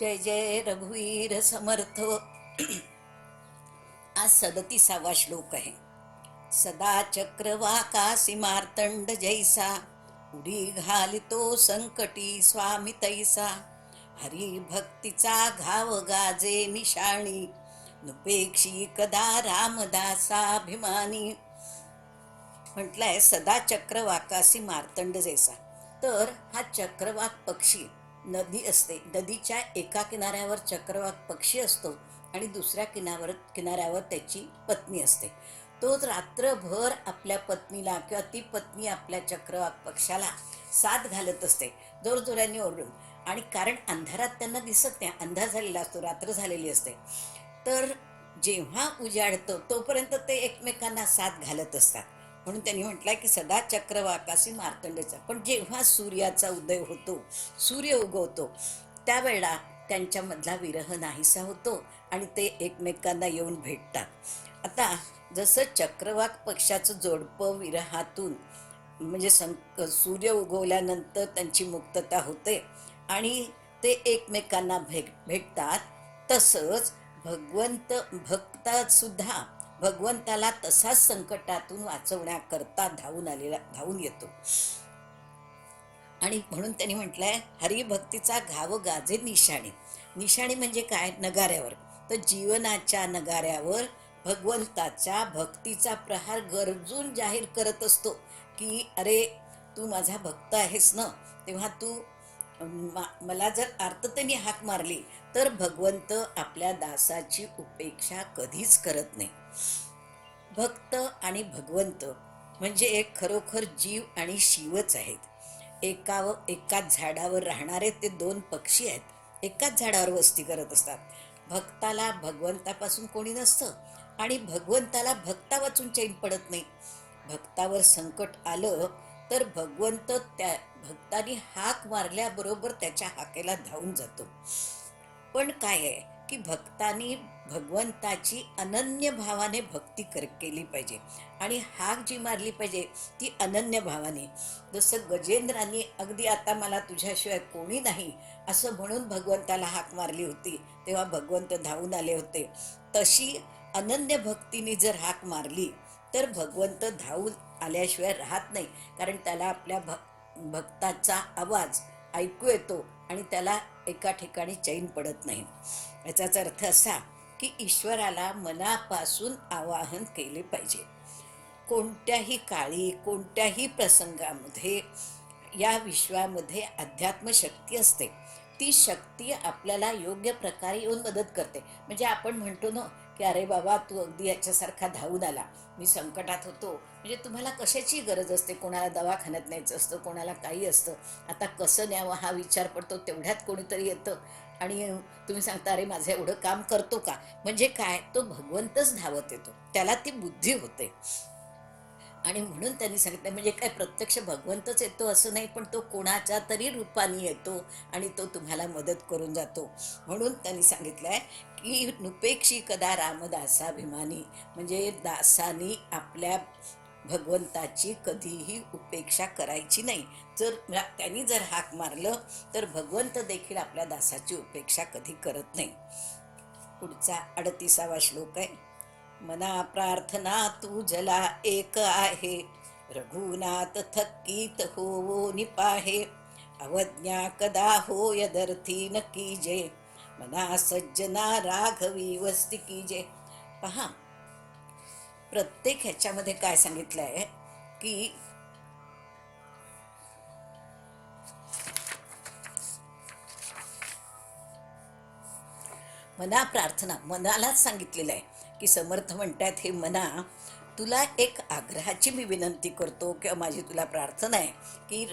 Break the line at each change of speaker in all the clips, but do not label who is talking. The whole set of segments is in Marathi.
जय जय रघुवीर समर्थ. आज सदतीसावा श्लोक आहे. सदा चक्रवाकासी मार्तंड जैसा उडी घालितो संकटी स्वामी तैसा. हरी भक्तीचा घाव गाजे निशाणी नुपेक्षी कदा रामदासाभिमानी म्हटलंय सदा चक्रवाकासी मार्तंड जैसा. तर हा चक्रवाक पक्षी नदी असते. नदीच्या एका किनाऱ्यावर चक्रवाक पक्षी असतो आणि दुसऱ्या किनावर किनाऱ्यावर त्याची पत्नी असते. तो रात्रभर आपल्या पत्नीला किंवा ती पत्नी आपल्या चक्रवाक पक्षाला साथ घालत असते. जोरजोराने ओरडून. आणि कारण अंधारात त्यांना दिसत नाही. अंधार झालेला असतो. रात्र झालेली असते. तर जेव्हा उजाडतो तोपर्यंत ते एकमेकांना साथ घालत असतात. म्हणून त्यांनी म्हटलंय की सदा चक्रवाकाशी मार्तंडेचा. पण जेव्हा सूर्याचा उदय होतो सूर्य उगवतो त्यावेळेला त्यांच्यामधला विरह नाहीसा होतो आणि ते एकमेकांना येऊन भेटतात. आता जसं चक्रवाक पक्षाचं जोडपं विरहातून म्हणजे सं सूर्य उगवल्यानंतर त्यांची मुक्तता होते आणि ते एकमेकांना भेट भेटतात तसंच भगवंत भक्तात सुद्धा भगवंताला तसाच संकटातून वाचवण्याकरता धावून आलेला धावून येतो. आणि म्हणून त्यांनी म्हटलंय हरिभक्तीचा घाव गाजे निशाणी. निशाणी म्हणजे काय? नगाऱ्यावर. तर जीवनाच्या नगाऱ्यावर भगवंताच्या भक्तीचा प्रहार गरजून जाहीर करत असतो की अरे तू माझा भक्त आहेस ना? तेव्हा तू मा- मला जर आर्ततेने हाक मारली तर भगवंत आपल्या दासाची उपेक्षा कधीच करत नाही. भक्त आणि भगवंत म्हणजे एक खरोखर जीव आणि शिवच आहेत. एका एकाच झाडावर राहणारे ते दोन पक्षी आहेत. एकाच झाडावर वस्ती करत असतात. भक्ताला भगवंतापासून कोणी नसतं आणि भगवंताला भक्ता वाचून चैन पडत नाही. भक्तावर संकट आलं तर भगवंत त्या भक्तानी हाक मारल्याबरोबर त्याच्या हाकेला धावून जातो. पण काय आहे? की भक्तांनी भगवंताची अनन्य भावाने भक्ती कर केली पाहिजे. आणि हाक जी मारली पाहिजे ती अनन्य भावाने. जसं गजेंद्रांनी अगदी आता मला तुझ्याशिवाय कोणी नाही असं म्हणून भगवंताला हाक मारली होती तेव्हा भगवंत धावून आले होते. तशी अनन्य भक्तीने जर हाक मारली तर भगवंत धावून आल्याशिवाय राहत नाही. कारण त्याला आपल्या भ भक्ताचा आवाज ऐकू येतो. आणि त्याला एका ठिकाणी चैन पडत नाही. याचाच अर्थ असा की ईश्वराला मनापासून आवाहन केले पाहिजे. कोणत्याही काळी कोणत्याही प्रसंगामध्ये या विश्वामध्ये अध्यात्म शक्ती असते. ती शक्ती आपल्याला योग्य प्रकारे येऊन मदत करते. म्हणजे आपण म्हणतो ना की अरे बाबा तू अगदी याच्यासारखा धावून आला. मी संकटात होतो. म्हणजे तुम्हाला कशाची गरज असते? कोणाला दवाखान्यात न्यायचं असतं? कोणाला काही असतं? आता कसं न्यावं हा विचार पडतो? तेवढ्यात कोणीतरी येतं. आणि तुम्ही सांगता अरे माझं एवढं काम करतो का? म्हणजे काय? तो भगवंतच धावत येतो. त्याला ती बुद्धी होते. आणि म्हणून त्यांनी सांगितलं म्हणजे काय प्रत्यक्ष भगवंतच येतो असं नाही पण तो कोणाच्या तरी रूपाने येतो आणि तो तुम्हाला मदत करून जातो. म्हणून त्यांनी सांगितलंय की नुपेक्षी कदा रामदासाभिमानी म्हणजे दासानी आपल्या भगवंताची कधीही उपेक्षा करायची नाही. जर त्यांनी जर हाक मारलं तर भगवंत देखील आपल्या दासाची उपेक्षा कधी करत नाही. पुढचा अडतीसावा श्लोक आहे. मना प्रार्थना तू जला एक आहे. रघुनाथ थकीत होवो निपाहे. अवज्ञा कदा हो यदर्थी न कीजे मना सज्जना राघवी वस्ती कीजे पहा प्रत्येक ह्याच्यामध्ये काय सांगितलं आहे की मना प्रार्थना मनालाच सांगितलेलं आहे की समर्थ म्हणतात हे मना तुला एक आग्रहाची मी विनंती करतो किंवा माझी तुला प्रार्थना आहे की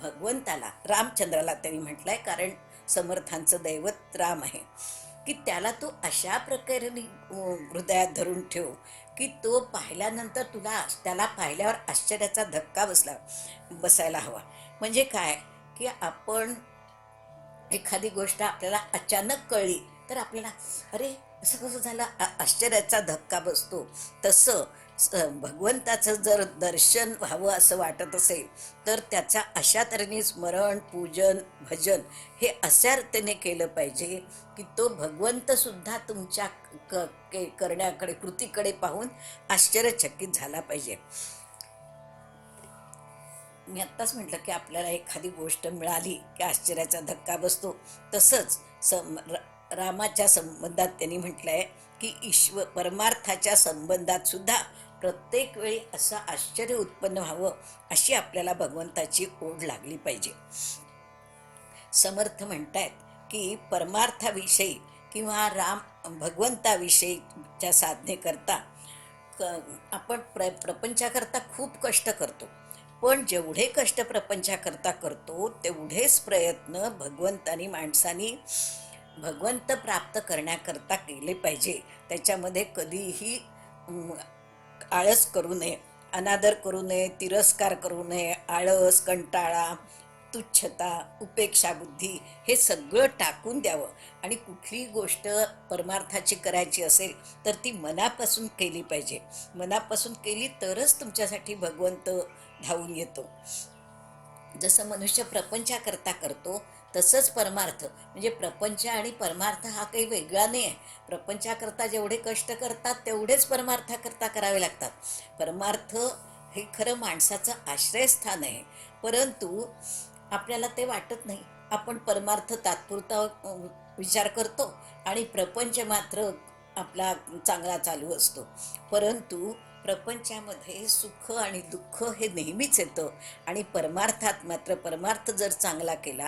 भगवंताला रामचंद्राला त्यांनी म्हटलंय कारण समर्थांचं दैवत राम आहे. की त्याला तू अशा प्रकारे हृदयात धरून ठेव की तो पाहिल्यानंतर तुला त्याला पाहिल्यावर आश्चर्याचा धक्का बसला बसायला हवा. म्हणजे काय? की आपण एखादी गोष्ट आपल्याला अचानक कळली तर आपल्याला अरे असं कसं झालं? आ- आश्चर्याचा धक्का बसतो. तसं भगवंताचं जर दर्शन व्हावं असं वाटत असेल तर त्याचा अशा तऱ्हेने स्मरण पूजन भजन हे अशा रीतीने केलं पाहिजे की तो भगवंतसुद्धा तुमच्या क के करण्याकडे कृतीकडे पाहून आश्चर्यचकित झाला पाहिजे. मी आत्ताच म्हटलं की आपल्याला एखादी गोष्ट मिळाली की आश्चर्याचा धक्का बसतो. तसंच सम रामाच्या संबंधात त्यांनी म्हटलं आहे की ईश्वर परमार्थाच्या संबंधात सुद्धा प्रत्येक वेळी असं आश्चर्य उत्पन्न व्हावं अशी आपल्याला भगवंताची ओढ लागली पाहिजे. समर्थ म्हणतायत की परमार्थाविषयी किंवा राम भगवंताविषयीच्या साधनेकरता क आपण प्र प्रपंचाकरता खूप कष्ट करतो. पण जेवढे कष्ट प्रपंचाकरता करतो तेवढेच प्रयत्न भगवंतानी माणसानी भगवंत प्राप्त करण्याकरता केले पाहिजे. त्याच्यामध्ये कधीही आळस करू नये अनादर करू नये तिरस्कार करू नये आळस कंटाळा तुच्छता उपेक्षा बुद्धी हे सगळं टाकून द्यावं. आणि कुठलीही गोष्ट परमार्थाची करायची असेल तर ती मनापासून केली पाहिजे. मनापासून केली तरच तुमच्यासाठी भगवंत धावून येतो. जसं मनुष्य प्रपंचाकरता करतो तसंच परमार्थ. म्हणजे प्रपंच आणि परमार्थ हा काही वेगळा नाही आहे प्रपंचाकरता जेवढे कष्ट करतात तेवढेच परमार्थाकरता करावे लागतात. परमार्थ हे खरं माणसाचं आश्रयस्थान आहे. परंतु आपल्याला ते वाटत नाही. आपण परमार्थ तात्पुरता विचार करतो आणि प्रपंच मात्र आपला चांगला चालू असतो. परंतु प्रपंचामध्ये सुख आणि दुःख हे नेहमीच येतं. आणि परमार्थात मात्र परमार्थ जर चांगला केला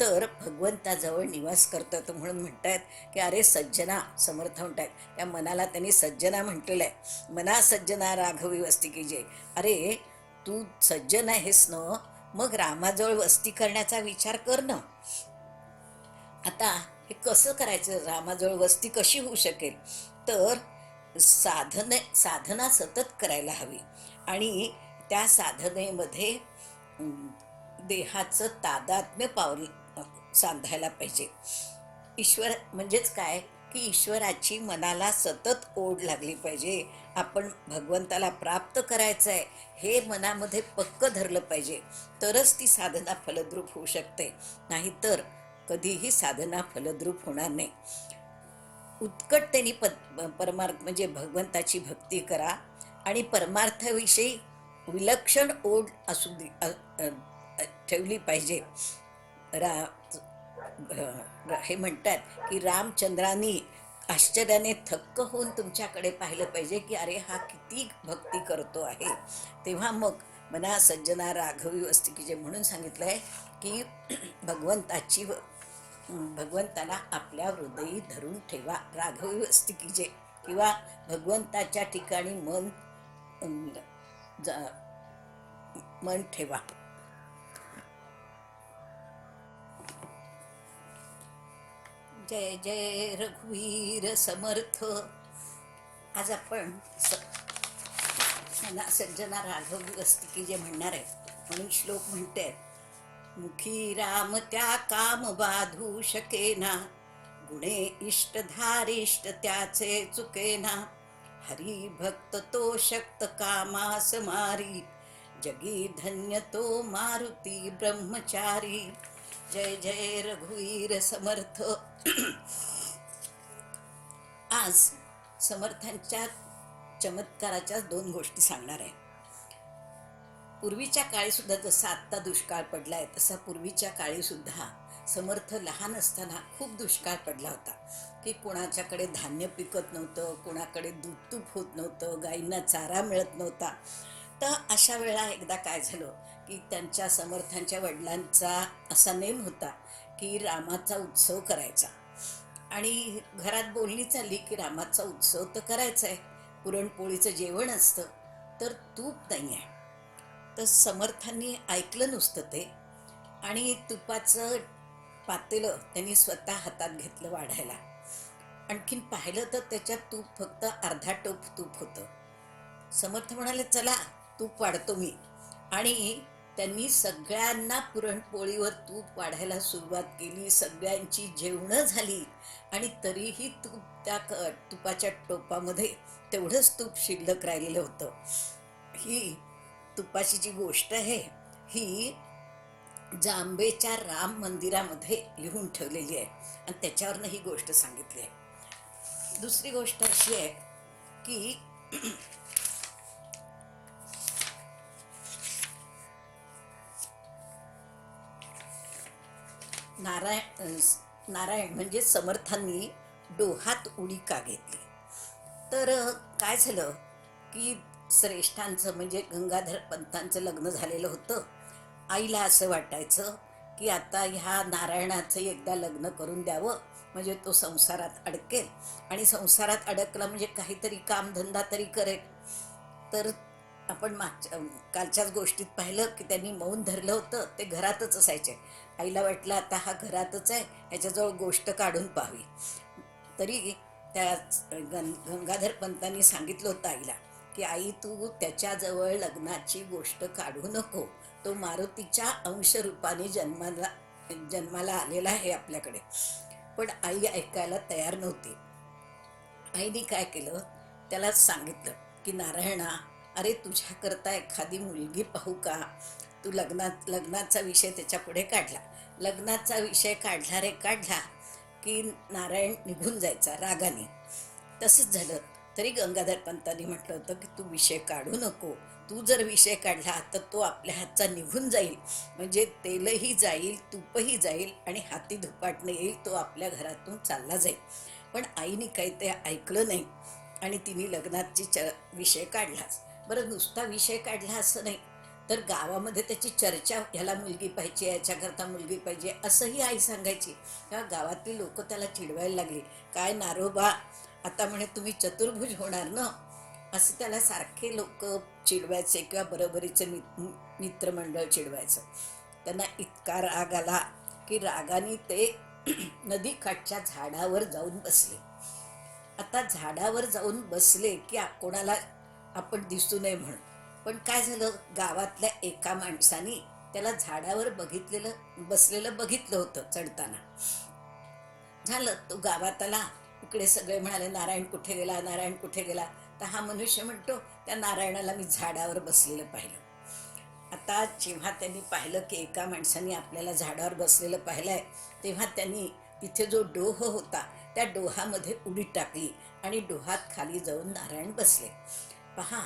तर भगवंताजवळ निवास करतो तो म्हणून म्हणतायत की अरे सज्जना समर्थ म्हणतायत त्या मनाला त्यांनी सज्जना म्हटलेलं आहे. मना सज्जना राघवी वस्ती की जे अरे तू सज्जन आहेस न मग रामाजवळ वस्ती करण्याचा विचार कर ना. आता हे कसं करायचं? रामाजवळ वस्ती कशी होऊ शकेल? तर साधने साधना सतत करायला हवी. आणि त्या साधनेमध्ये देहाचं तादात्म्य पावल सांधायला पाहिजे. ईश्वर म्हणजेच काय? की ईश्वराची मनाला सतत ओढ लागली पाहिजे. आपण भगवंताला प्राप्त करायचं आहे हे मनामध्ये पक्क धरलं पाहिजे. तरच ती साधना फलद्रूप होऊ शकते. नाहीतर कधीही साधना फलद्रूप होणार नाही. उत्कटतेने प परमार्थ म्हणजे भगवंताची भक्ती करा. आणि परमार्थाविषयी विलक्षण ओढ असू दे ठेवली पाहिजे. रा हे म्हणतात की रामचंद्रांनी आश्चर्याने थक्क होऊन तुमच्याकडे पाहिलं पाहिजे की अरे हा किती भक्ती करतो आहे. तेव्हा मग मना सज्जना राघवी वस्ती की जे म्हणून सांगितलं आहे की भगवंताची व- भगवंताला आपल्या हृदयी धरून ठेवा. राघवी वस्तिकीचे की जे किंवा भगवंताच्या ठिकाणी मन जा- मन ठेवा. जय जय रघुवीर समर्थ. आज आपण सज्जना राघवी वस्ती की जे म्हणणार आहे. म्हणून श्लोक म्हणते. मुखी राम त्या काम बाधू शकेना. गुणे इष्ट धारिष्ट त्याचे चुकेना. हरी भक्त तो शक्त कामास मारी. जगी धन्य तो मारुती ब्रह्मचारी. जय जय रघुवीर समर्थ. आज समर्थांच्या चमत्काराच्या दोन गोष्टी सांगणार आहे. पूर्वीच्या काळी सुद्धा जसा आत्ता दुष्काळ पडला आहे तसा पूर्वीच्या काळी सुद्धा समर्थ लहान असताना खूप दुष्काळ पडला होता. की कोणाच्याकडे धान्य पिकत नव्हतं कोणाकडे दूध तूप होत नव्हतं गाईंना चारा मिळत नव्हता. तर अशा वेळा एकदा काय झालं की त्यांच्या समर्थांच्या वडिलांचा असा नेम होता की रामाचा उत्सव करायचा. आणि घरात बोलणी चालली की रामाचा उत्सव तर करायचा आहे पुरणपोळीचं जेवण असतं तर तूप नाही आहे तर समर्थांनी ऐकलं नुसतं ते. आणि तुपाचं पातेलं त्यांनी स्वतः हातात घेतलं वाढायला. आणखीन पाहिलं तर त्याच्यात तूप फक्त अर्धा टोप तूप होतं. समर्थ म्हणाले चला तूप वाढतो मी. आणि त्यांनी सगळ्यांना पुरणपोळीवर तूप वाढायला सुरुवात केली. सगळ्यांची जेवणं झाली. आणि तरीही तूप त्या क तुपाच्या टोपामध्ये तेवढंच तूप शिल्लक राहिलेलं होतं. ही तुपाची जी गोष्ट आहे ही जांबेच्या राम मंदिरामध्ये लिहून ठेवलेली आहे. आणि त्याच्यावरनं ही गोष्ट सांगितली आहे. दुसरी गोष्ट अशी आहे की नारायण नारायण म्हणजे समर्थांनी डोहात उडी का घेतली? तर काय झालं की श्रेष्ठांचं म्हणजे गंगाधर पंतांचं लग्न झालेलं होतं. आईला असं वाटायचं की आता ह्या नारायणाचं एकदा लग्न करून द्यावं. म्हणजे तो संसारात अडकेल. आणि संसारात अडकला म्हणजे काहीतरी कामधंदा तरी करेल. तर आपण मागच्या कालच्याच गोष्टीत पाहिलं की त्यांनी मौन धरलं होतं. ते घरातच असायचे. आईला वाटलं आता हा घरातच आहे. ह्याच्याजवळ गोष्ट काढून पाहावी. तरी त्या गं गंगाधर पंतांनी सांगितलं होतं आईला. की आई तू त्याच्याजवळ लग्नाची गोष्ट काढू नको. तो मारुतीच्या अंशरूपाने जन्माला जन्माला आलेला आहे आपल्याकडे. पण आई ऐकायला तयार नव्हती. आईने काय केलं? त्याला सांगितलं की नारायणा अरे तुझ्याकरता एखादी मुलगी पाहू का? तू लग्नात लग्नाचा विषय त्याच्यापुढे काढला. लग्नाचा विषय काढला रे काढला की नारायण निघून जायचा रागाने. तसंच झालं. तरी गंगाधर पंतांनी म्हटलं होतं की तू विषय काढू नको. तू जर विषय काढला तर तो आपल्या हातचा निघून जाईल. म्हणजे तेलही जाईल तूपही जाईल आणि हाती धुपाटणं येईल तो आपल्या घरातून चालला जाईल. पण आईने काही ते ऐकलं नाही आणि तिने लग्नाची च विषय काढलाच बरं नुसता विषय काढला असं नाही. तर गावामध्ये त्याची चर्चा ह्याला मुलगी पाहिजे याच्याकरता मुलगी पाहिजे असंही आई सांगायची. तेव्हा गावातली लोक त्याला चिडवायला लागली. काय नारोबा आता म्हणे तुम्ही चतुर्भुज होणार ना? असं त्याला सारखे लोक चिडवायचे किंवा बरोबरीचे मित्रमंडळ चिडवायचं. त्यांना इतका राग आला की रागाने ते नदीकाठच्या झाडावर जाऊन बसले. आता झाडावर जाऊन बसले की कोणाला आपण दिसू नये म्हणून. पण काय झालं? गावातल्या एका माणसाने त्याला झाडावर बघितलेलं बसलेलं बघितलं होतं चढताना. झालं तो गावात आला. इकडे सगळे म्हणाले नारायण कुठे गेला? नारायण कुठे गेला? तर हा मनुष्य म्हणतो त्या नारायणाला मी झाडावर बसलेलं पाहिलं. आता जेव्हा त्यांनी पाहिलं की एका माणसाने आपल्याला झाडावर बसलेलं पाहिलंय तेव्हा त्यांनी तिथे जो डोह होता त्या डोहामध्ये उडी टाकली आणि डोहात खाली जाऊन नारायण बसले. पहा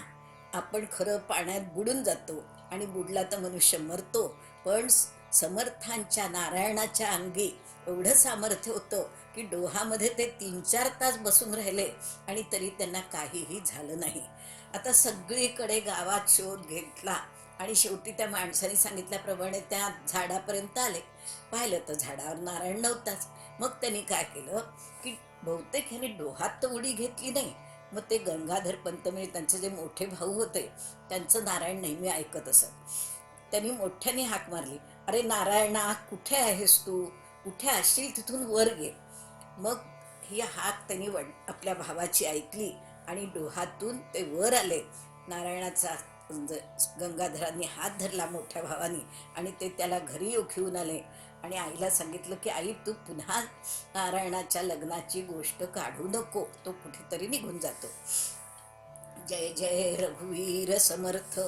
आपण खरं पाण्यात बुडून जातो आणि बुडला तर मनुष्य मरतो पण समर्थांच्या नारायणाच्या अंगी एवढं सामर्थ्य होतं की डोहामध्ये ते तीन चार तास बसून राहिले आणि तरी त्यांना काहीही झालं नाही. आता सगळीकडे गावात शोध घेतला आणि शेवटी त्या माणसाने सांगितल्याप्रमाणे त्या झाडापर्यंत आले. पाहिलं तर झाडावर नारायण नव्हताच. मग त्यांनी काय केलं की बहुतेक ह्याने डोहात तर उडी घेतली नाही. मग ते गंगाधर पंत म्हणजे त्यांचे जे मोठे भाऊ होते त्यांचं नारायण नेहमी ऐकत असत. त्यांनी मोठ्याने हाक मारली. अरे नारायणा कुठे आहेस तू? कुठे असशील तिथून वर घे. मग ही हाक त्यांनी वड आपल्या भावाची ऐकली आणि डोहातून ते वर आले. नारायणाचा ज- गंगाधरांनी हात धरला मोठ्या भावानी आणि ते त्याला घरी येऊ घेऊन आले. आणि आईला सांगितलं की आई तू पुन्हा नारायणाच्या लग्नाची गोष्ट काढू नको. तो कुठेतरी निघून जातो. जय जय रघुवीर समर्थ.